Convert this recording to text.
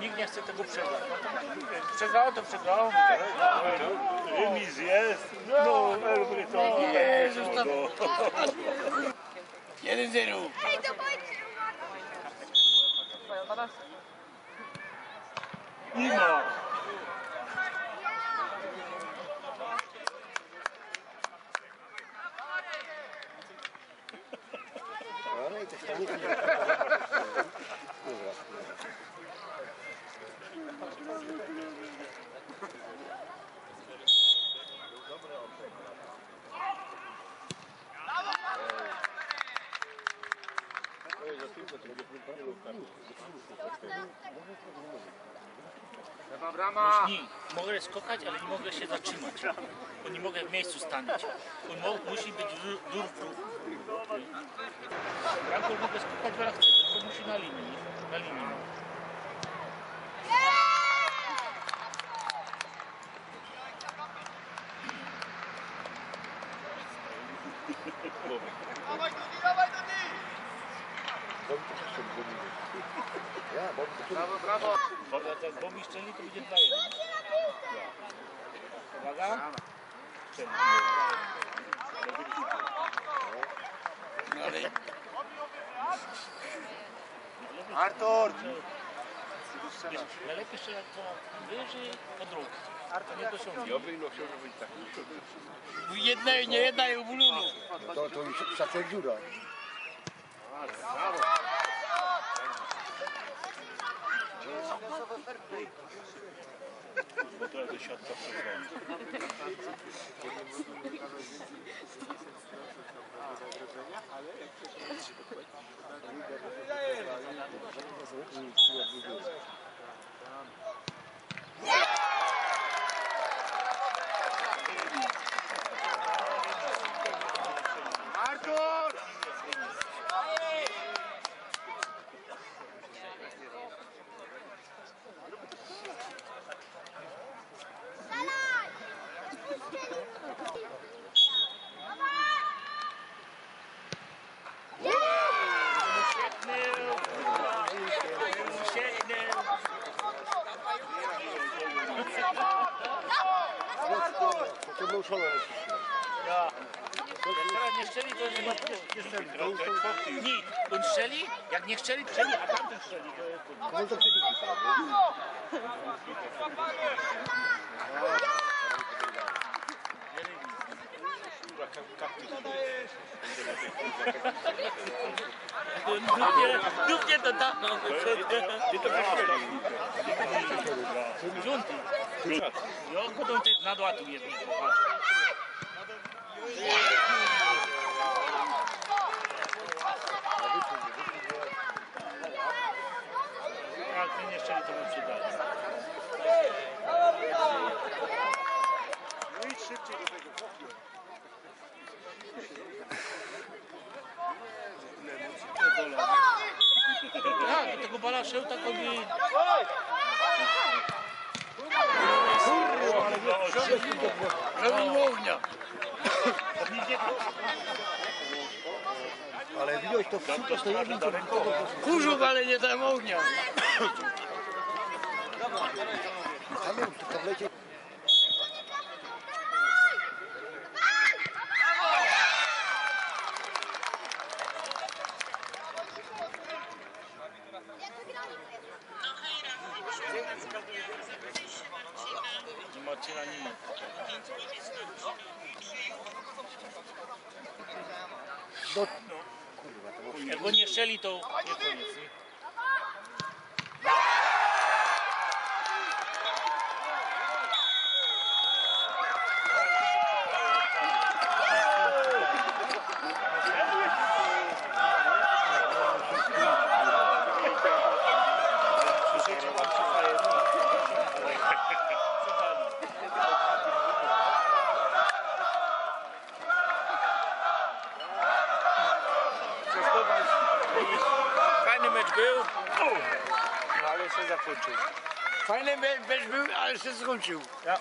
nikt nie chce tego przegrać. Przegrało, to przegrało. Remis jest. No. Jezus, to- No. 1-0. Hej, to bądź! Nie ma. Nie, mogę skakać, ale nie mogę się zatrzymać. Bo nie mogę w miejscu stanąć. On mo- musi być dur w ruchu. Bramką mogę skakać, ale chcę, tylko musi na linii. Na linii. Brawo, brawo. Jak Bobby strzeli, to będzie 2-1. Uwaga. Strzeli. Ale... Artur! Najlepiej strzelać to wyżej po drugi. To nie dosiągnie. Jedna i nie jedna i ubulunu. To, to już szacek dziura. Bo to jest siatka przegrana. Artur! To był szalony. Ja. Teraz nie strzeli, to nie ma. Nie, on strzeli, jak nie strzeli, strzeli, a tamten jest No to przebiki tam. Dupnie, to tam. Gdzie Żółty. Jo, potem ty nadładuje. Patrz. Jak ty nie strzeli, to mu przydaje. No idź szybciej do tego. Tak, do tego bala szeł tak robi. Robi łownia. Ale widziałeś to w super, to ja bym to Kurzów, ale nie tam ognia. Tam ją w tablecie. Do... Kurwa, to było... Jak go nie strzeli, to nie koniec. Nie? Słyszycie, mam ci faję. Fajny mecz był. No ale się zakończył. Fajny mecz był, ale się skończył. Ja.